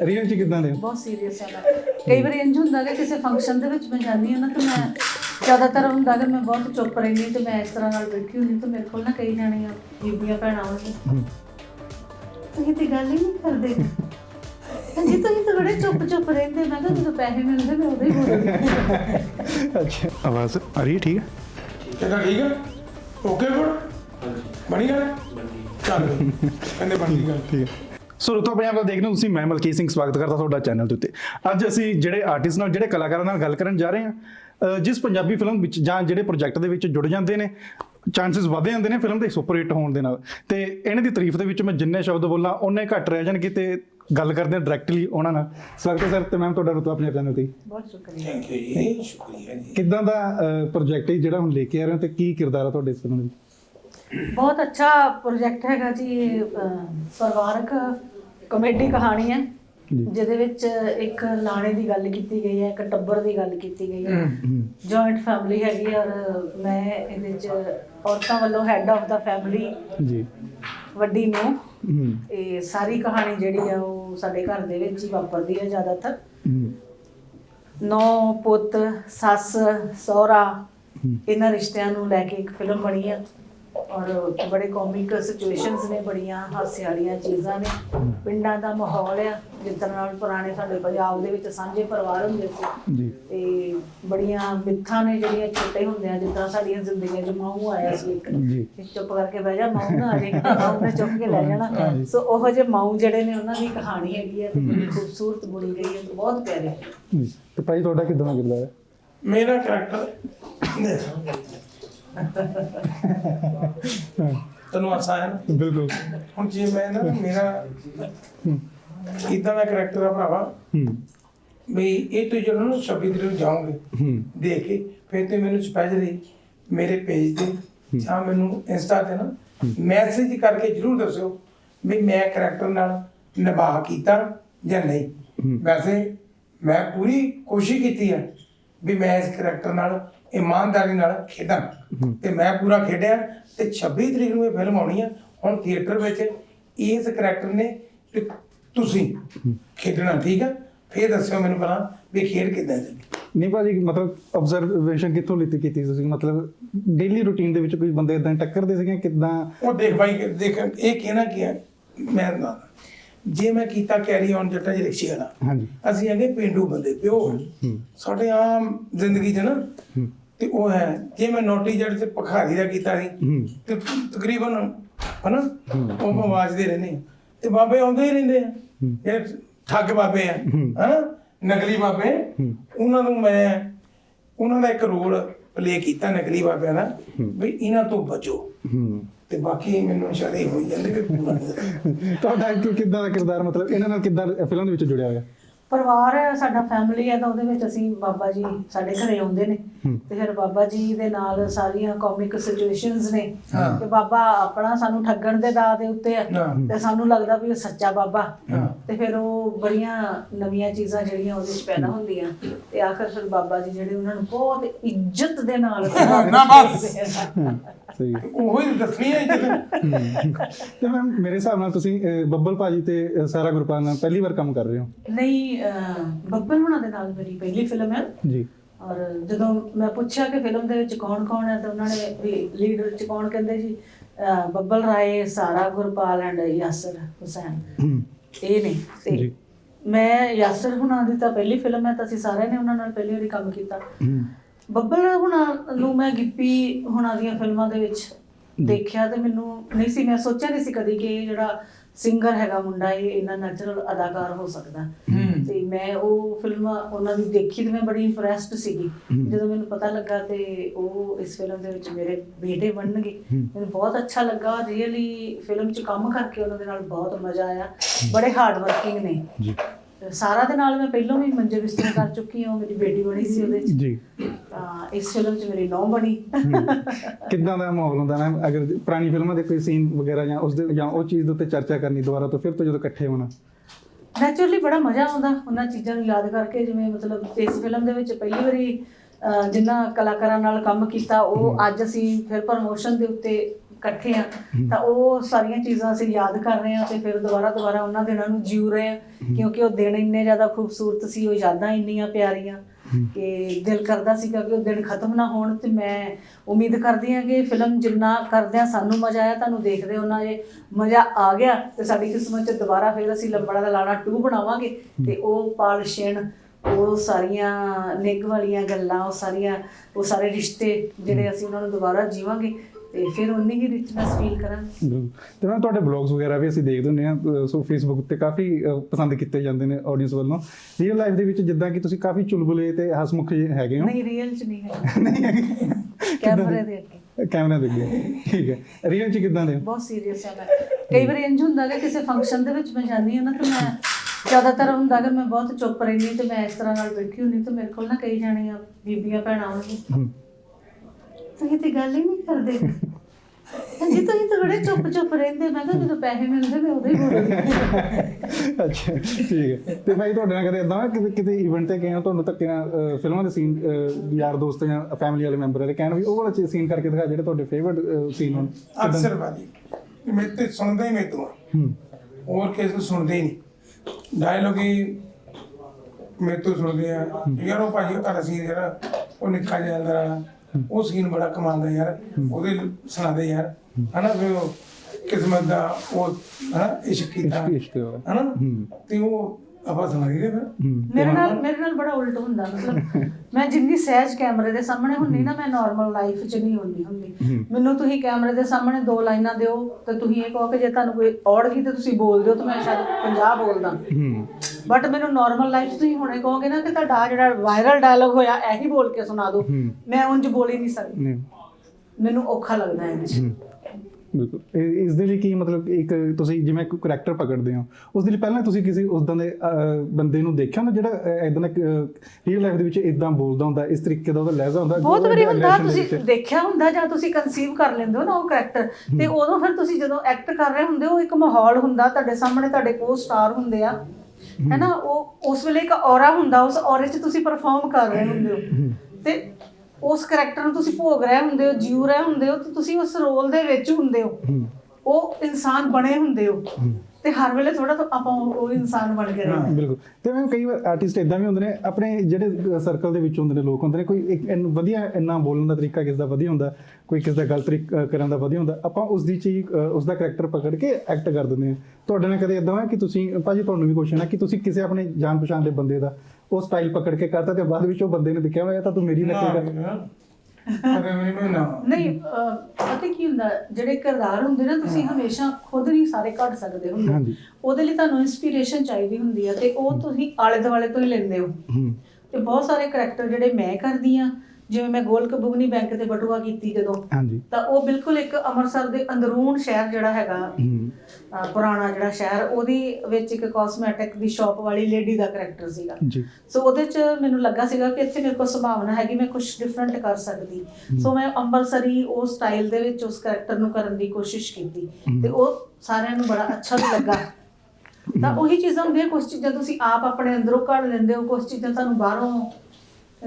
Real ਚ ਕਿਦਾਂ ਦੇ ਹੋ? ਬਹੁਤ ਸੀਰੀਅਸ ਹੈ ਮੈਂ ਕਈ ਵਾਰੀ ਇੰਜ ਹੁੰਦਾ ਕਿ ਕਿਸੇ ਫੰਕਸ਼ਨ ਦੇ ਵਿੱਚ ਮੈਂ ਜਾਂਦੀ ਹਾਂ ਨਾ ਤਾਂ ਮੈਂ ਜ਼ਿਆਦਾਤਰ ਹੁੰਦਾ ਕਿ ਮੈਂ ਬਹੁਤ ਚੁੱਪ ਰਹਿੰਦੀ ਤੇ ਮੈਂ ਇਸ ਤਰ੍ਹਾਂ ਨਾਲ ਬੈਠੀ ਹੁੰਦੀ ਤਾਂ ਮੇਰੇ ਕੋਲ ਨਾ ਕਈ ਜਾਣੀਆਂ ਬੀਬੀਆਂ ਭੈਣਾਂ ਆਉਂਦੀਆਂ। ਤੁਸੀਂ ਤੇ ਗੱਲ ਹੀ ਨਹੀਂ ਕਰਦੇ। ਹਾਂਜੀ ਤੁਸੀਂ ਤਾਂ ਬੜੇ ਚੁੱਪ ਚੁੱਪ ਰਹਿੰਦੇ। ਮੈਂ ਕਿਹਾ ਜਦੋਂ ਪੈਸੇ ਮਿਲਦੇ ਮੈਂ ਉਦੋਂ ਹੀ ਬੋਲਦੀ ਅੱਛਾ। ਆਵਾਜ਼ ਆ ਰਹੀ ਹੈ ਠੀਕ ਹੈ? ਕਿੱਦਾਂ ਠੀਕ ਹੈ। ਓਕੇ ਗੁੱਡ ਬਣੀ ਗੱਲ? ਚੱਲ। ਕਹਿੰਦੇ ਬਣ ਗੱਲ। ਠੀਕ ਹੈ। ਸੋ ਰੁਤਬਾ ਪੰਜਾਬ ਦਾ ਦੇਖਦੇ ਹੋ ਤੁਸੀਂ ਮੈਂ ਮਲਕੀਤ ਸਿੰਘ ਸਵਾਗਤ ਕਰਦਾ ਤੁਹਾਡਾ ਚੈਨਲ ਦੇ ਉੱਤੇ। ਅੱਜ ਅਸੀਂ ਜਿਹੜੇ ਆਰਟਿਸਟ ਨਾਲ ਜਿਹੜੇ ਕਲਾਕਾਰਾਂ ਨਾਲ ਗੱਲ ਕਰਨ ਜਾ ਰਹੇ ਹਾਂ ਜਿਸ ਪੰਜਾਬੀ ਫਿਲਮ ਵਿੱਚ ਜਾਂ ਜਿਹੜੇ ਪ੍ਰੋਜੈਕਟ ਦੇ ਵਿੱਚ ਜੁੜ ਜਾਂਦੇ ਨੇ ਚਾਂਸਸ ਵਧੇ ਜਾਂਦੇ ਨੇ ਫਿਲਮ ਦੇ ਸੁਪਰ ਹਿੱਟ ਹੋਣ ਦੇ ਨਾਲ। ਤੇ ਇਹਨਾਂ ਦੀ ਤਾਰੀਫ ਦੇ ਵਿੱਚ ਮੈਂ ਜਿੰਨੇ ਸ਼ਬਦ ਬੋਲਾਂ ਉਹਨੇ ਘੱਟ ਰਹਿ ਜਾਣਗੇ ਤੇ ਗੱਲ ਕਰਦੇ ਹਾਂ ਡਾਇਰੈਕਟਲੀ ਉਹਨਾਂ ਨਾਲ। ਸਵਾਗਤ ਹੈ ਸਰ ਤੇ ਮੈਮ ਤੁਹਾਡਾ ਰੁਤਬਾ ਪੰਜਾਬ ਚੈਨਲ ਤੇ। ਬਹੁਤ ਸ਼ੁਕਰੀਆ। ਥੈਂਕ ਯੂ ਜੀ ਸ਼ੁਕਰੀਆ ਜੀ। ਕਿੱਦਾਂ ਦਾ ਪ੍ਰੋਜੈਕਟ ਹੈ ਜਿਹੜਾ ਹੁਣ ਲੈ ਕੇ ਆ ਰਹੇ ਹੋ ਤੇ ਕੀ ਕਿਰਦਾਰ ਆ ਤੁਹਾਡੇ ਇਸ ਫਿਲਮ ਵਿੱਚ? ਬਹੁਤ ਅੱਛਾ ਪ੍ਰੋਜੈਕਟ ਹੈਗਾ ਜੀ ਪਰਿਵਾਰਕ ਕਮੇਡੀ ਕਹਾਣੀ ਹੈ ਜੀ। ਜਿਹਦੇ ਵਿੱਚ ਇੱਕ ਲਾਣੇ ਦੀ ਗੱਲ ਕੀਤੀ ਗਈ ਹੈ ਇੱਕ ਟੱਬਰ ਦੀ ਗੱਲ ਕੀਤੀ ਗਈ ਹੈ। ਜੁਆਇੰਟ ਫੈਮਿਲੀ ਹੈਗੀ ਔਰ ਮੈਂ ਇਹਦੇ ਚ ਔਰਤਾਂ ਵੱਲੋਂ ਹੈੱਡ ਆਫ ਦਾ ਫੈਮਿਲੀ ਜੀ। ਵੱਡੀ ਨੂੰ ਇਹ ਸਾਰੀ ਕਹਾਣੀ ਜਿਹੜੀ ਆ ਉਹ ਸਾਡੇ ਘਰ ਦੇ ਵਿੱਚ ਹੀ ਵਾਪਰਦੀ ਹੈ ਜ਼ਿਆਦਾਤਰ। ਨੌ ਪੁੱਤ ਸੱਸ ਸਹੁਰਾ ਹੂੰ। ਇਹਨਾਂ ਰਿਸ਼ਤਿਆਂ ਨੂੰ ਲੈ ਕੇ ਇੱਕ ਫਿਲਮ ਬਣੀ ਆ। ਔਰ ਬੜੇ ਕਾਮਿਕ ਸਿਚੁਏਸ਼ਨਸ ਨੇ ਬੜੀਆਂ ਹਾਸੇ ਵਾਲੀਆਂ ਚੀਜ਼ਾਂ ਨੇ। ਪਿੰਡਾਂ ਦਾ ਮਾਹੌਲ ਆ ਜਿਸ ਤਰ੍ਹਾਂ ਨਾਲ ਪੁਰਾਣੇ ਸਾਡੇ ਪੰਜਾਬ ਦੇ ਵਿੱਚ ਸਾਂਝੇ ਪਰਿਵਾਰ ਹੁੰਦੇ ਸੀ। ਜੀ। ਤੇ ਬੜੀਆਂ ਮਿੱਥਾਂ ਨੇ ਜਿਹੜੀਆਂ ਛੋਟੇ ਹੁੰਦੇ ਆ ਜਿੱਦਾਂ ਸਾਡੀਆਂ ਜ਼ਿੰਦਗੀਆਂ 'ਚ ਮਾਹੂ ਆਇਆ ਸੀ ਇੱਕ। ਜੀ। ਚੁੱਪ ਕਰਕੇ ਬਹਿ ਜਾ ਮਾਊ ਨਾ ਆ ਮਾਊ ਨੇ ਚੁੱਕ ਕੇ ਲੈ ਜਾਣਾ। ਸੋ ਉਹੋ ਜਿਹੇ ਮਾਊ ਜਿਹੜੇ ਨੇ ਉਹਨਾਂ ਦੀ ਕਹਾਣੀ ਹੈਗੀ ਹੈ ਤੇ ਬੜੀ ਖੂਬਸੂਰਤ ਬਣੀ ਗਈ ਹੈ ਤੇ ਬਹੁਤ ਪਿਆਰੀ ਜੀ। ਤੇ ਭਾਈ ਤੁਹਾਡਾ ਕਿਦਾਂ ਦਾ ਕਿਰਦਾਰ ਹੈ? ਮੇਰਾ ਕਰੈਕਟਰ ਤੈਨੂੰ ਆਸਾ ਹੈ ਨਾ? ਬਿਲਕੁਲ। ਹੁਣ ਜੇ ਮੈਂ ਨਾ ਮੇਰਾ ਇਦਾਂ ਦਾ ਕਰੈਕਟਰ ਆ ਭਰਾਵਾ ਹੂੰ। ਵੀ ਇਹ ਤੁਸੀਂ ਜਦੋਂ ਨਾ 26 ਤਰੀਕ ਨੂੰ ਜਾਓਗੇ ਹੂੰ। ਦੇਖ ਕੇ ਫਿਰ ਤੇ ਮੈਨੂੰ ਸਪੈਸ਼ਲੀ ਮੇਰੇ ਪੇਜ ਤੇ ਜਾਂ ਮੈਨੂੰ ਇੰਸਟਾ ਤੇ ਨਾ ਮੈਸੇਜ ਕਰਕੇ ਜਰੂਰ ਦੱਸਿਓ ਵੀ ਮੈਂ ਕਰੈਕਟਰ ਨਾਲ ਨਿਭਾ ਕੀਤਾ ਜਾਂ ਨਹੀਂ। ਵੈਸੇ ਮੈਂ ਪੂਰੀ ਕੋਸ਼ਿਸ਼ ਕੀਤੀ ਹੈ ਵੀ ਮੈਂ ਇਸ ਕਰੈਕਟਰ ਨਾਲ ਇਮਾਨਦਾਰੀ ਨਾਲ ਖੇਡਾਂ। ਤੇ ਮੈਂ ਪੂਰਾ ਖੇਡਿਆ। ਤੇ 26 ਤਰੀਕ ਨੂੰ ਇਹ ਫਿਲਮ ਆਉਣੀ ਆ। ਹੁਣ ਥੀਏਟਰ ਵਿੱਚ ਇਸ ਕਰੈਕਟਰ ਨੇ ਤੇ ਤੁਸੀਂ ਖੇਡਣਾ ਠੀਕ ਆ? ਫੇਰ ਦੱਸਿਓ ਮੈਨੂੰ ਪਹਿਲਾਂ ਵੀ ਖੇਡ ਕਿੱਦਾਂ ਚੱਲੀ। ਨਹੀਂ ਭਾਜੀ ਮਤਲਬ ਆਬਜ਼ਰਵੇਸ਼ਨ ਕਿੱਥੋਂ ਲਿੱਤੀ ਕੀਤੀ ਤੁਸੀਂ? ਮਤਲਬ ਡੇਲੀ ਰੂਟੀਨ ਦੇ ਵਿੱਚ ਕੋਈ ਬੰਦੇ ਇਦਾਂ ਟੱਕਰਦੇ ਸੀਗੇ? ਕਿਦਾਂ? ਉਹ ਦੇਖ ਕਿ- ਦੇਖ ਇਹ ਕਹਿਣਾ ਕੀ ਹੈ ਮੈਂ ਨਾ ਜੇ ਮੈਂ ਕੀਤਾ ਕੈਰੀ ਔਨ ਜੱਟਾ ਜੀ ਰਿਕਸ਼ੇ ਵਾਲਾ ਹਾਂਜੀ। ਅਸੀਂ ਹੈਗੇ ਪਿੰਡੂ ਬੰਦੇ ਪਿਓ। ਸਾਡੇ ਆਮ ਜ਼ਿੰਦਗੀ 'ਚ ਨਾ ਤੇ ਉਹ ਹੈ ਜੇ ਮੈਂ ਨੋਟੀ ਜੜ ਤੇ ਭਖਾਰੀ ਦਾ ਕੀਤਾ ਸੀ ਤੇ ਤਕਰੀਬਨ ਹਨਾ ਉਹ ਆਵਾਜ਼ਦੇ ਰਹਿੰਦੇ। ਤੇ ਬਾਬੇ ਆਉਂਦੇ ਹੀ ਰਹਿੰਦੇ ਆ। ਜਿਹੜੇ ਠੱਗ ਬਾਬੇ ਆ ਹਨਾ ਨਕਲੀ ਬਾਬੇ। ਉਹਨਾਂ ਨੂੰ ਮੈਂ ਉਹਨਾਂ ਦਾ ਇੱਕ ਰੋਲ ਪਲੇ ਕੀਤਾ ਨਕਲੀ ਬਾਬਿਆਂ ਦਾ ਵੀ ਇਹਨਾਂ ਤੋਂ ਬਚੋ। ਤੇ ਬਾਕੀ ਮੈਨੂੰ ਇਸ਼ਾਰੇ ਹੋਈ ਜਾਂਦੇ ਵੀ ਪੂਰਾ ਨਹੀਂ। ਤੁਹਾਡਾ ਕਿ- ਕਿੱਦਾਂ ਦਾ ਕਿਰਦਾਰ ਮਤਲਬ ਇਹਨਾਂ ਨਾਲ ਕਿੱਦਾਂ ਫਿਲਮ ਦੇ ਵਿੱਚ ਜੁੜਿਆ ਹੋਇਆ ਪਰਿਵਾਰ ਹੈ ਸਾਡਾ ਫੈਮਿਲੀ ਹੈ ਤਾਂ ਉਹਦੇ ਵਿੱਚ ਅਸੀਂ ਬਾਬਾ ਜੀ ਸਾਡੇ ਘਰੇ ਆਉਂਦੇ ਨੇ ਹੂੰ। ਤੇ ਫਿਰ ਬਾਬਾ ਜੀ ਦੇ ਨਾਲ ਸਾਰੀਆਂ ਕਾਮਿਕ ਸਿਚੁਏਸ਼ਨਸ ਨੇ ਹਾਂ। ਤੇ ਬਾਬਾ ਆਪਣਾ ਸਾਨੂੰ ਠੱਗਣ ਦੇ ਦਾਅ ਦੇ ਉੱਤੇ ਆ ਹਾਂ। ਤੇ ਸਾਨੂੰ ਲੱਗਦਾ ਵੀ ਉਹ ਸੱਚਾ ਬਾਬਾ ਹਾਂ। ਤੇ ਫਿਰ ਉਹ ਬੜੀਆਂ ਨਵੀਆਂ ਚੀਜ਼ਾਂ ਜਿਹੜੀਆਂ ਉਹਦੇ ਵਿੱਚ ਪੈਦਾ ਹੁੰਦੀਆਂ ਤੇ ਆਖਰ ਫਿਰ ਬਾਬਾ ਜੀ ਜਿਹੜੇ ਉਹਨਾਂ ਨੂੰ ਬਹੁਤ ਇੱਜ਼ਤ ਦੇ ਨਾਲ ਨਾ ਬਸ। ਸਹੀ ਉਹੋ ਹੀ ਦੱਸਣੀ ਹੈ ਤੇ ਮੈਮ ਮੇਰੇ ਹਿਸਾਬ ਨਾਲ ਤੁਸੀਂ ਅਹ, ਬੱਬਲ ਭਾਜੀ ਤੇ ਸਾਰਾ ਗੁਰਪਾਲ ਨਾਲ ਪਹਿਲੀ ਵਾਰ ਕੰਮ ਕਰ ਰਹੇ ਹੋ? ਨਹੀਂ ਅਹ, ਬੱਬਲ ਹੁਣਾਂ ਦੇ ਨਾਲ ਮੇਰੀ ਪਹਿਲੀ ਫਿਲਮ ਹੈ। ਜੀ। ਔਰ ਜਦੋਂ ਮੈਂ ਪੁੱਛਿਆ ਕਿ ਫਿਲਮ ਦੇ ਵਿੱਚ ਕੌਣ ਕੌਣ ਹੈ ਤਾਂ ਉਹਨਾਂ ਨੇ ਵੀ ਲੀਡ ਵਿੱਚ ਕੌਣ ਕਹਿੰਦੇ ਜੀ ਅਹ ਬੱਬਲ ਰਾਏ ਸਾਰਾ ਗੁਰਪਾਲ ਐਂਡ ਯਾਸਰ ਹੁਸੈਨ। ਇਹ ਨੇ। ਜੀ। ਤੇ ਮੈਂ ਯਾਸਰ ਹੁਣਾਂ ਦੀ ਤਾਂ ਪਹਿਲੀ ਫਿਲਮ ਹੈ ਤਾਂ ਅਸੀਂ ਸਾਰਿਆਂ ਨੇ ਉਹਨਾਂ ਨਾਲ ਪਹਿਲੀ ਵਾਰੀ ਕੰਮ ਕੀਤਾ। ਹੂੰ ਬੱਬਲ ਹੁਣਾਂ ਨੂੰ ਮੈਂ ਗਿੱਪੀ ਹੁਣਾਂ ਦੀਆਂ ਫਿਲਮਾਂ ਦੇ ਵਿੱਚ ਦੇਖਿਆ ਤੇ ਮੈਨੂੰ ਨਹੀਂ ਸੀ ਮੈਂ ਸੋਚਿਆ ਨਹੀਂ ਸੀ ਕਦੀ ਕਿ ਇਹ ਜਿਹੜਾ ਸਿੰਗਰ ਹੈਗਾ ਮੁੰਡਾ ਇਹ ਇੰਨਾ ਨੈਚੁਰਲ ਅਦਾਕਾਰ ਹੋ ਸਕਦਾ। ਤੇ ਮੈਂ ਉਹ ਫਿਲਮ ਉਹਨਾਂ ਦੀ ਦੇਖੀ ਤੇ ਮੈਂ ਬੜੀ ਇੰਪ੍ਰੈਸਡ ਸੀਗੀ। ਜਦੋਂ ਮੈਨੂੰ ਪਤਾ ਲੱਗਾ ਤੇ ਉਹ ਇਸ ਫਿਲਮ ਦੇ ਵਿੱਚ ਮੇਰੇ ਬੇਟੇ ਬਣਨਗੇ। ਮੈਨੂੰ ਬਹੁਤ ਅੱਛਾ ਲੱਗਾ। ਰੀਅਲੀ ਫਿਲਮ 'ਚ ਕੰਮ ਕਰਕੇ ਉਹਨਾਂ ਦੇ ਨਾਲ ਬਹੁਤ ਮਜ਼ਾ ਆਇਆ। ਬੜੇ ਹਾਰਡ ਵਰਕਿੰਗ ਨੇ। ਸਾਰਾ ਦੇ ਨਾਲ ਮੈਂ ਪਹਿਲਾਂ ਵੀ ਮੰਜੇ ਬਿਸਤਰੇ ਕਰ ਚੁੱਕੀ ਹਾਂ ਮੇਰੀ ਬੇਟੀ ਬਣੀ ਸੀ ਉਹਦੇ 'ਚ। ਜੀ। ਤਾਂ ਇਸ ਫਿਲਮ 'ਚ ਮੇਰੀ ਨੌਂ ਬਣੀ। ਕਿੱਦਾਂ ਦਾ ਮਾਹੌਲ ਹੁੰਦਾ ਨਾ ਅਗਰ ਪੁਰਾਣੀ ਫਿਲਮਾਂ ਦੇ ਕੋਈ ਸੀਨ ਵਗੈਰਾ ਜਾਂ ਉਸ ਦੇ ਜਾਂ ਉਹ ਚੀਜ਼ ਦੇ ਉੱਤੇ ਚਰਚਾ ਕਰਨੀ ਦੁਬਾਰਾ ਤੋਂ ਫਿਰ ਤੋਂ ਜਦੋਂ ਇਕੱਠੇ ਹੋਣਾ। ਨੈਚੁਰਲੀ ਬੜਾ ਮਜ਼ਾ ਆਉਂਦਾ ਉਹਨਾਂ ਚੀਜ਼ਾਂ ਨੂੰ ਯਾਦ ਕਰਕੇ ਜਿਵੇਂ ਮਤਲਬ ਇਸ ਫਿਲਮ ਦੇ ਵਿੱਚ ਪਹਿਲੀ ਵਾਰੀ ਜਿਨ੍ਹਾਂ ਕਲਾਕਾਰਾਂ ਨਾਲ ਕੰਮ ਕੀਤਾ ਉਹ ਅੱਜ ਅਸੀਂ ਫਿਰ ਪ੍ਰਮੋਸ਼ਨ ਦੇ ਉੱਤੇ ਇਕੱਠੇ ਆ ਤਾਂ ਉਹ ਸਾਰੀਆਂ ਚੀਜ਼ਾਂ ਅਸੀਂ ਯਾਦ ਕਰ ਰਹੇ ਹਾਂ ਤੇ ਫਿਰ ਦੁਬਾਰਾ ਦੁਬਾਰਾ ਉਹਨਾਂ ਦਿਨਾਂ ਨੂੰ ਜਿਉ ਰਹੇ ਹਾਂ ਕਿਉਂਕਿ ਉਹ ਦਿਨ ਇੰਨੇ ਜ਼ਿਆਦਾ ਖੂਬਸੂਰਤ ਸੀ ਉਹ ਯਾਦਾਂ ਇੰਨੀਆਂ ਪਿਆਰੀਆਂ ਕਿ ਦਿਲ ਕਰਦਾ ਸੀਗਾ ਕਿ ਉਹ ਦਿਨ ਖਤਮ ਨਾ ਹੋਣ ਤੇ ਮੈਂ ਉਮੀਦ ਕਰਦੀ ਹਾਂ ਕਿ ਫਿਲਮ ਜਿੰਨਾ ਕਰਦਿਆਂ ਸਾਨੂੰ ਮਜ਼ਾ ਆਇਆ ਤੁਹਾਨੂੰ ਦੇਖਦੇ ਉਹਨਾਂ ਜੇ ਮਜ਼ਾ ਆ ਗਿਆ ਤੇ ਸਾਡੀ ਕਿਸਮਤ 'ਚ ਦੁਬਾਰਾ ਫਿਰ ਅਸੀਂ ਲੰਬੜਾ ਦਾ ਲਾਣਾ 2 ਬਣਾਵਾਂਗੇ ਤੇ ਉਹ ਪਾਲ ਸ਼ੇਣ ਉਹ ਸਾਰੀਆਂ ਨਿੱਘ ਵਾਲੀਆਂ ਗੱਲਾਂ ਉਹ ਸਾਰੀਆਂ ਉਹ ਸਾਰੇ ਰਿਸ਼ਤੇ ਜਿਹੜੇ ਅਸੀਂ ਉਹਨਾਂ ਨੂੰ ਦੁਬਾਰਾ ਜੀਵਾਂਗੇ ਤੇ ਫਿਰ ਉਨੀ ਹੀ ਰਿਚਨੈਸ ਫੀਲ ਕਰਾਂਗੇ। ਤੇ ਮੈਂ ਤੁਹਾਡੇ ਬਲੌਗਸ ਵਗੈਰਾ ਵੀ ਅਸੀਂ ਦੇਖਦੇ ਹੁੰਦੇ ਆ ਸੋ ਫੇਸਬੁੱਕ ਤੇ ਕਾਫੀ ਅਹ, ਪਸੰਦ ਕੀਤੇ ਜਾਂਦੇ ਨੇ ਆਡੀਅנס ਵੱਲੋਂ। ਰੀਅਲ ਲਾਈਫ ਦੇ ਵਿੱਚ ਜਿੱਦਾਂ ਕਿ ਤੁਸੀਂ ਕਾਫੀ ਚੁਲਬੁਲੇ ਤੇ ਹਸਮੁਖ ਜਿਹੇ ਹੈਗੇ ਹੋ। ਨਹੀਂ ਰੀਅਲ 'ਚ ਨਹੀਂ ਹੈ ਕੈਮਰੇ ਦੇ? ਅੱਗੇ। ਕੈਮਰਾ ਦੇ ਅੱਗੇ। ਠੀਕ ਹੈ। ਰੀਅਲ ਚ ਕਿਦਾਂ ਦੇ ਹੋ? ਬਹੁਤ ਸੀਰੀਅਸ ਹੈ ਮੈਂ। ਕਈ ਵਾਰ ਇੰਜ ਹੁੰਦਾ ਕਿ ਕਿਸੇ ਫੰਕਸ਼ਨ ਦੇ ਵਿੱਚ ਮੈਂ ਜਾਂਦੀ ਹਾਂ ਨਾ ਤੇ ਮੈਂ ਜ਼ਿਆਦਾਤਰ ਹੁੰਦਾ ਕਿ ਮੈਂ ਬਹੁਤ ਚੁੱਪ ਰਹਿੰਦੀ ਤੇ ਮੈਂ ਇਸ ਤਰ੍ਹਾਂ ਨਾਲ ਬੈਠੀ ਹੁੰਦੀ ਤੇ ਮੇਰੇ ਕੋਲ ਨਾ ਕਈ ਜਾਣੀਆਂ ਬੀਬੀਆਂ ਭੈਣਾਂ ਹਮ। ਤੁਸੀਂ ਤੇ ਗੱਲ ਹੀ ਨਹੀਂ ਕਰਦੇ। ਜੀ ਤੁਸੀਂ ਤਾਂ ਬੜੇ ਚੁੱਪ ਚੁੱਪ ਰਹਿੰਦੇ। ਮੈਂ ਕਿਹਾ ਜਦੋਂ ਪੈਸੇ ਮਿਲਦੇ ਮੈਂ ਉਦੋਂ ਹੀ ਬੋਲਦੀ ਅੱਛਾ ਠੀਕ ਹੈ। ਤੇ ਭਾਈ ਤੁਹਾਡੇ ਨਾਲ ਕਦੇ ਇਦਾਂ ਕਿਤੇ ਕਿਤੇ ਇਵੈਂਟ ਤੇ ਗਏ ਹੋ? ਤੁਹਾਨੂੰ ਧੱਕੇ ਨਾਲ ਫਿਲਮਾਂ ਦੇ ਸੀਨ ਯਾਰ ਦੋਸਤ ਜਾਂ ਫੈਮਿਲੀ ਵਾਲੇ ਮੈਂਬਰ ਵਾਲੇ ਕਹਿਣ ਵੀ ਉਹ ਵਾਲਾ ਸੀਨ ਕਰਕੇ ਦਿਖਾ ਜਿਹੜੇ ਤੁਹਾਡੇ ਫੇਵਰਟ ਸੀਨ ਹੋਣ। ਅਕਸਰ ਵਾਲੀ ਮੈਂ ਤੇ ਸੁਣਦਾ ਹੀ ਮੈਂ ਤੂੰ ਹੂੰ। ਹੋਰ ਕਿਸੇ ਨੂੰ ਸੁਣਦੇ ਹੀ ਨਹੀਂ। ਡਾਇਲੋਗ ਹੀ ਮੇਰੇ ਤੋਂ ਸੁਣਦੇ ਆ। ਯਾਰ ਉਹ ਭਾਜੀ ਉਹ ਤੁਹਾਡਾ ਸੀਨ ਯਾਰ ਉਹ ਨਿੱਕਾ ਜਿਹਾ ਅੰਦਰ ਵਾਲਾ। ਉਹ ਸੀਨ ਬੜਾ ਕਮਾਉਂਦਾ ਯਾਰ ਉਹਦੇ ਸੁਣਾਦੇ ਯਾਰ ਹਨਾ ਫਿਰ ਕਿਸਮਤ ਦਾ ਉਹ ਹਨਾ ਇਸ਼ਕ ਕੀਤਾ। ਹਨਾ। ਤੇ ਉਹ ਆਪਾਂ ਸੁਣਾਈ ਦੇ ਫਿਰ। ਹੂੰ। ਮੇਰੇ ਨਾਲ ਮੇਰੇ ਨਾਲ ਬੜਾ ਉਲਟ ਹੁੰਦਾ ਮਤਲਬ ਮੈਂ ਜਿੰਨੀ ਸਹਿਜ ਕੈਮਰੇ ਦੇ ਸਾਹਮਣੇ ਹੁੰਦੀ ਨਾ ਮੈਂ ਨਾਰਮਲ ਲਾਈਫ 'ਚ ਨਹੀਂ ਹੁੰਦੀ ਹੁੰਦੀ। ਮੈਨੂੰ ਤੁਸੀਂ ਕੈਮਰੇ ਦੇ ਸਾਹਮਣੇ ਦੋ ਲਾਈਨਾਂ ਦਿਓ ਤੇ ਤੁਸੀਂ ਇਹ ਕਹੋ ਕਿ ਜੇ ਤੁਹਾਨੂੰ ਕੋਈ ਔੜ ਗਈ ਤੇ ਤੁਸੀਂ ਬੋਲ ਦਿਓ ਤੇ ਮੈਂ ਸ਼ਾਇਦ 50 ਬੋਲਦਾ। ਬਟ ਮੈਨੂੰ ਨਾਰਮਲ ਲਾਈਫ 'ਚ ਤੁਸੀਂ ਹੁਣੇ ਕਹੋਗੇ ਨਾ ਕਿ ਤੁਹਾਡਾ ਆਹ ਜਿਹੜਾ ਵਾਇਰਲ ਡਾਇਲੌਗ ਹੋਇਆ ਇਹੀ ਬੋਲ ਕੇ ਸੁਣਾ ਦਿਓ। ਮੈਂ ਉਂਝ ਬੋਲ ਹੀ ਨਹੀਂ ਸਕਦੀ। ਮੈਨੂੰ ਔਖਾ ਲੱਗਦਾ ਹੈ। ਵਿੱਚ ਬਿਲਕੁਲ। ਇਸ ਦੇ ਲਈ ਕੀ ਮਤਲਬ ਇੱਕ ਤੁਸੀਂ ਜਿਵੇਂ ਕੋਈ ਕਰੈਕਟਰ ਪਕੜਦੇ ਹੋ ਉਸ ਦੇ ਲਈ ਪਹਿਲਾਂ ਤੁਸੀਂ ਕਿਸੇ ਉਸਦਾਂ ਦੇ ਬੰਦੇ ਨੂੰ ਦੇਖਿਆ ਹੁੰਦਾ ਜਿਹੜਾ ਇਦਾਂ ਦਾ ਰੀਅਲ ਲਾਈਫ ਦੇ ਵਿੱਚ ਇਦਾਂ ਬੋਲਦਾ ਹੁੰਦਾ ਇਸ ਤਰੀਕੇ ਦਾ ਉਹਦਾ ਲਹਿਜ਼ਾ ਹੁੰਦਾ ਬਹੁਤ ਵਾਰੀ ਹੁੰਦਾ ਤੁਸੀਂ। ਦੇਖਿਆ ਹੁੰਦਾ ਜਾਂ ਤੁਸੀਂ ਕਨਸੀਵ ਕਰ ਲੈਂਦੇ ਹੋ ਨਾ ਉਹ ਕੈਰੈਕਟਰ ਤੇ ਉਦੋਂ ਫਿਰ ਤੁਸੀਂ ਜਦੋਂ ਐਕਟ ਕਰ ਰਹੇ ਹੁੰਦੇ ਹੋ ਇੱਕ ਮਾਹੌਲ ਹੁੰਦਾ ਤੁਹਾਡੇ ਸਾਹਮਣੇ ਤੁਹਾਡੇ ਕੋ ਸਟਾਰ ਹੁੰਦੇ ਆ ਹੈਨਾ ਉਹ ਉਸ ਵੇਲੇ ਇੱਕ ਔਰਾ ਹੁੰਦਾ ਉਸ ਔਰੇ 'ਚ ਤੁਸੀਂ ਪਰਫਾਰਮ ਕਰ ਰਹੇ ਹੁੰਦੇ ਹੋ। ਤੇ ਉਸ ਕੈਰੈਕਟਰ ਨੂੰ ਤੁਸੀਂ ਭੋਗ ਰਹੇ ਹੁੰਦੇ ਹੋ ਜੀਉ ਰਹੇ ਹੁੰਦੇ ਹੋ, ਤੇ ਤੁਸੀਂ ਉਸ ਰੋਲ ਦੇ ਵਿੱਚ ਹੁੰਦੇ ਹੋ। ਉਹ ਇਨਸਾਨ ਬਣੇ ਹੁੰਦੇ ਹੋ। ਤੇ ਹਰ ਵੇਲੇ ਥੋੜਾ ਆਪਾਂ ਉਹ ਇਨਸਾਨ ਬਣ ਕੇ ਰਹਿੰਦੇ। ਬਿਲਕੁਲ। ਤੇ ਮੈਂ ਕਈ ਵਾਰ ਆਰਟਿਸਟ ਇਦਾਂ ਵੀ ਹੁੰਦੇ ਨੇ ਆਪਣੇ ਜਿਹੜੇ ਸਰਕਲ ਦੇ ਵਿੱਚ ਹੁੰਦੇ ਨੇ ਲੋਕ ਹੁੰਦੇ ਨੇ ਕੋਈ ਇੱਕ ਵਧੀਆ ਇੰਨਾ ਬੋਲਣ ਦਾ ਤਰੀਕਾ ਕਿਸ ਦਾ ਵਧੀਆ ਹੁੰਦਾ ਕੋਈ ਕਿਸ ਦਾ ਗਲਤ ਤਰੀਕਾ ਕਰਨ ਦਾ ਵਧੀਆ ਹੁੰਦਾ ਆਪਾਂ ਉਸ ਦੀ ਚੀਜ਼ ਉਸ ਦਾ ਕਰੈਕਟਰ ਪਕੜ ਕੇ ਐਕਟ ਕਰ ਦਿੰਦੇ ਆ ਤੁਹਾਡੇ ਨਾਲ ਕਦੇ ਇਦਾਂ ਹੋਇਆ ਕਿ ਤੁਸੀਂ ਭਾਜੀ ਤੁਹਾਨੂੰ ਵੀ ਕੁਐਸਚਨ ਹੈ ਕਿ ਤੁਸੀਂ ਕਿਸੇ ਆਪਣੇ ਜਾਣ ਪਛਾਣ ਦੇ ਬੰਦੇ ਦਾ ਉਹ ਸਟਾਈਲ ਪਕੜ ਕੇ ਕਰਤਾ ਤੇ ਬਾਅਦ ਵਿੱਚ ਉਹ ਬੰਦੇ ਨੇ ਦੇਖਿਆ ਹੋਇਆ ਤਾਂ ਤੂੰ ਮੇਰੀ ਨਕਲ ਕਰ? ਅਰੇ ਮੈਨੂੰ ਨਾ। ਨਹੀਂ ਪਤਾ ਕੀ ਹੁੰਦਾ ਜਿਹੜੇ ਕਿਰਦਾਰ ਹੁੰਦੇ ਨਾ ਤੁਸੀਂ ਹਮੇਸ਼ਾ ਖੁਦ ਨਹੀਂ ਸਾਰੇ ਕੱਢ ਸਕਦੇ ਹੁੰਦੇ। ਉਹਦੇ ਲਈ ਤੁਹਾਨੂੰ ਇਨਸਪੀਰੇਸ਼ਨ ਚਾਹੀਦੀ ਹੁੰਦੀ ਹੈ ਤੇ ਉਹ ਤੁਸੀਂ ਆਲੇ ਦੁਆਲੇ ਤੋਂ ਹੀ ਲੈਂਦੇ ਹੂੰ। ਤੇ ਬਹੁਤ ਸਾਰੇ ਕਰੈਕਟਰ ਜਿਹੜੇ ਮੈਂ ਕਰਦੀ ਆ ਜਿਵੇਂ ਮੈਂ ਗੋਲ ਕਬੂਗਨੀ ਬੈਂਕ ਤੇ ਬਟੂਆ ਕੀਤੀ ਜਦੋਂ ਹਾਂਜੀ। ਤਾਂ ਉਹ ਬਿਲਕੁਲ ਇੱਕ ਅੰਮ੍ਰਿਤਸਰ ਦੇ ਅੰਦਰੂਨ ਸ਼ਹਿਰ ਜਿਹੜਾ ਹੈਗਾ ਹੂੰ। ਅਹ, ਪੁਰਾਣਾ ਜਿਹੜਾ ਸ਼ਹਿਰ ਉਹਦੀ ਵਿੱਚ ਇੱਕ ਕਾਸਮੈਟਿਕ ਦੀ ਸ਼ਾਪ ਵਾਲੀ ਲੇਡੀ ਦਾ ਕਰੈਕਟਰ ਸੀਗਾ। ਜੀ। ਸੋ ਉਹਦੇ ਚ ਮੈਨੂੰ ਲੱਗਾ ਸੀਗਾ ਕਿ ਇੱਥੇ ਮੇਰੇ ਕੋਲ ਸੰਭਾਵਨਾ ਹੈਗੀ ਮੈਂ ਕੁਝ ਡਿਫਰੈਂਟ ਕਰ ਸਕਦੀ। ਸੋ ਮੈਂ ਅੰਮ੍ਰਿਤਸਰੀ ਉਹ ਸਟਾਈਲ ਦੇ ਵਿੱਚ ਉਸ ਕਰੈਕਟਰ ਨੂੰ ਕਰਨ ਦੀ ਕੋਸ਼ਿਸ਼ ਕੀਤੀ। ਤੇ ਉਹ ਸਾਰਿਆਂ ਨੂੰ ਬੜਾ ਅੱਛਾ ਵੀ ਲੱਗਾ। ਤਾਂ ਉਹੀ ਚੀਜ਼ਾਂ ਹੁੰਦੀਆਂ ਕੁਝ ਚੀਜ਼ਾਂ ਤੁਸੀਂ ਆਪ ਆਪਣੇ ਅੰਦਰੋਂ ਕੱਢ ਲੈਂਦੇ ਹੋ ਕੁਝ ਚੀਜ਼ਾਂ ਤੁਹਾਨੂੰ ਬਾਹਰੋਂ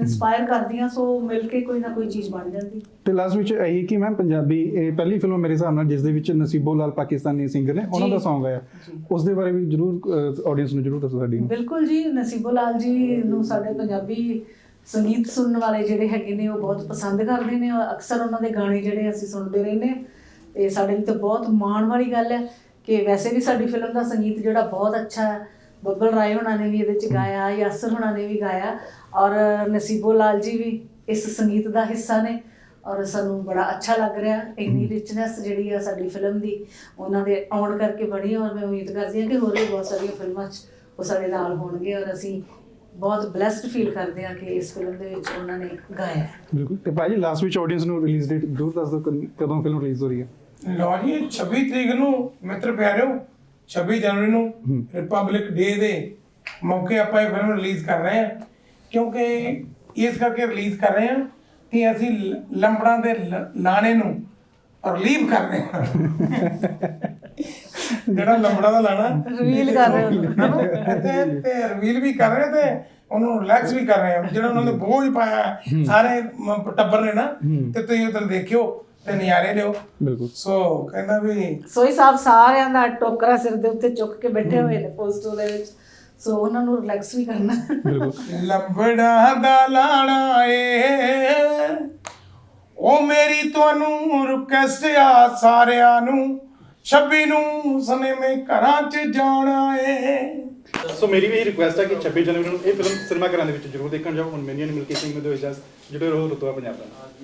ਇਨਸਪਾਇਰ ਕਰਦੀਆਂ ਸੋ ਮਿਲ ਕੇ ਕੋਈ ਨਾ ਕੋਈ ਚੀਜ਼ ਬਣ ਜਾਂਦੀ ਤੇ ਲਾਸਟ ਵਿੱਚ ਇਹੀ ਕਿ ਮੈਂ ਪੰਜਾਬੀ ਇਹ ਪਹਿਲੀ ਫਿਲਮ ਮੇਰੇ ਹਿਸਾਬ ਨਾਲ ਜਿਸ ਦੇ ਵਿੱਚ ਨਸੀਬੋ ਲਾਲ ਪਾਕਿਸਤਾਨੀ ਸਿੰਗਰ ਨੇ ਉਹਨਾਂ। ਦਾ Song ਆਇਆ। ਉਸ ਦੇ ਬਾਰੇ ਵੀ ਜਰੂਰ ਆਡੀਅנס ਨੂੰ ਜਰੂਰ ਦੱਸੋ ਸਾਡੀ ਬਿਲਕੁਲ ਜੀ ਨਸੀਬੋ ਲਾਲ ਜੀ ਨੂੰ ਸਾਡੇ ਪੰਜਾਬੀ ਸੰਗੀਤ ਸੁਣਨ ਵਾਲੇ ਜਿਹੜੇ ਹੈਗੇ ਨੇ ਉਹ ਬਹੁਤ ਪਸੰਦ ਕਰਦੇ ਨੇ ਅਕਸਰ ਉਹਨਾਂ ਦੇ ਗਾਣੇ ਜਿਹੜੇ ਅਸੀਂ ਸੁਣਦੇ ਰਹਿੰਦੇ ਤੇ ਸਾਡੇ ਲਈ ਤਾਂ ਬਹੁਤ ਮਾਣ ਵਾਲੀ ਗੱਲ ਹੈ ਕਿ ਵੈਸੇ ਵੀ ਸਾਡੀ ਫਿਲਮ ਦਾ ਸੰਗੀਤ ਜਿਹੜਾ ਬਹੁਤ ਅੱਛਾ ਹੈ ਬੱਬਲ ਰਾਏ ਹੋਣਾ ਨੇ ਵੀ ਇਹਦੇ ਚ ਗਾਇਆ ਯਾਸਰ ਹੋਣਾ ਨੇ ਵੀ ਗਾਇਆ ਔਰ ਨਸੀਬੋ ਲਾਲ ਜੀ ਵੀ ਇਸ ਸੰਗੀਤ ਦਾ ਹਿੱਸਾ ਨੇ ਔਰ ਸਾਨੂੰ ਬੜਾ ਅੱਛਾ ਲੱਗ ਰਿਹਾ ਇੰਨੀ ਰਿਚਨੈਸ ਜਿਹੜੀ ਆ ਸਾਡੀ ਫਿਲਮ ਦੀ ਉਹਨਾਂ ਦੇ ਆਉਣ ਕਰਕੇ ਬਣੀ ਔਰ ਮੈਂ ਉਮੀਦ ਕਰਦੀ ਹਾਂ ਕਿ ਹੋਰ ਵੀ ਬਹੁਤ ਸਾਰੀਆਂ ਫਿਲਮਾਂ 'ਚ ਉਹ ਸਾਡੇ ਨਾਲ ਹੋਣਗੇ ਔਰ ਅਸੀਂ ਬਹੁਤ ਬlesed ਫੀਲ ਕਰਦੇ ਹਾਂ ਕਿ ਇਸ ਫਿਲਮ ਦੇ ਵਿੱਚ ਉਹਨਾਂ ਨੇ ਗਾਇਆ ਹੈ। ਬਿਲਕੁਲ। ਤੇ ਭਾਜੀ ਲਾਸਟ ਵਿੱਚ ਆਡੀਅנס ਨੂੰ ਰਿਲੀਜ਼ ਡੇਟ ਜਰੂਰ ਦੱਸ ਦਿਓ ਕਦ- ਫਿਲਮ ਰਿਲੀਜ਼ ਹੋ ਰਹੀ ਹੈ? ਲਓ ਜੀ 26 ਤਰੀਕ ਨੂੰ ਮਿੱਤਰ ਪਿਆਰਿਓ 26 ਜਨਵਰੀ ਨੂੰ ਰਿਪਬਲਿਕ ਡੇ ਦੇ ਮੌਕੇ ਆਪਾਂ ਇਹ ਫਿਲਮ ਰਿਲੀਜ਼ ਕਰ ਰਹੇ ਹਾਂ। ਕਿਉਂਕਿ ਇਸ ਕਰਕੇ ਰਿਲੀਜ਼ ਕਰ ਰਹੇ ਹਾਂ ਕਿ ਅਸੀਂ ਲੰਬੜਾਂ ਦੇ ਲਾਣੇ ਨੂੰ ਰਿਲੀਵ ਕਰ ਰਹੇ ਹਾਂ। ਜਿਹੜਾ ਲੰਬੜਾਂ ਦਾ ਲਾਣਾ। Reveal ਕਰ ਰਹੇ ਹੋ। ਤੇ ਤੇ ਰਿਵੀਲ ਵੀ ਕਰ ਰਹੇ ਤੇ ਉਹਨੂੰ ਰਿਲੈਕਸ ਵੀ ਕਰ ਰਹੇ ਹਾਂ। ਜਿਹੜਾ ਉਹਨਾਂ ਨੇ ਬੋਝ ਪਾਇਆ ਸਾਰੇ ਟੱਬਰ ਨੇ ਨਾ ਤੇ ਤੁਸੀਂ ਉਧਰ ਦੇਖਿਓ ਤੇ ਨਜ਼ਾਰੇ ਲਿਓ। ਬਿਲਕੁਲ। ਸੋ ਕਹਿੰਦਾ ਵੀ ਸੋਈ ਸਾਹਿਬ ਸਾਰਿਆਂ ਦਾ ਟੋਕਰਾ ਸਿਰ ਦੇ ਉੱਤੇ ਚੁੱਕ ਕੇ ਬੈਠੇ ਹੋਏ ਨੇ ਪੋਸਟਰ ਦੇ ਵਿੱਚ। ਸੋ ਉਹਨਾਂ ਨੂੰ ਰਿਲੈਕਸ ਵੀ ਕਰਨਾ। ਬਿਲਕੁਲ। ਲੰਬੜਾ ਦਾ ਲਾਣਾ ਏ। ਉਹ ਮੇਰੀ ਤੁਹਾਨੂੰ ਰਿਕਵੈਸਟ ਆ ਸਾਰਿਆਂ ਨੂੰ। 26 ਨੂੰ ਸਨੇਮੇ ਘਰਾਂ 'ਚ ਜਾਣਾ ਏ। ਸੋ ਮੇਰੀ ਵੀ ਇਹ ਰਿਕੁਐਸਟ ਹੈ ਕਿ 26 ਜਨਵਰੀ ਨੂੰ ਇਹ ਫਿਲਮ ਸਿਨੇਮਾ ਘਰਾਂ ਦੇ ਵਿੱਚ ਜ਼ਰੂਰ ਦੇਖਣ ਜਾਓ। ਹੁਣ ਮੈਨੀਅਨ ਮਿਲਕੀ ਸਿੰਘ ਦੇ ਇਜਾਜ਼ਤ ਜੁੜੇ ਰਹੋ ਰੁਤਬਾ ਪੰਜਾਬ ਦਾ।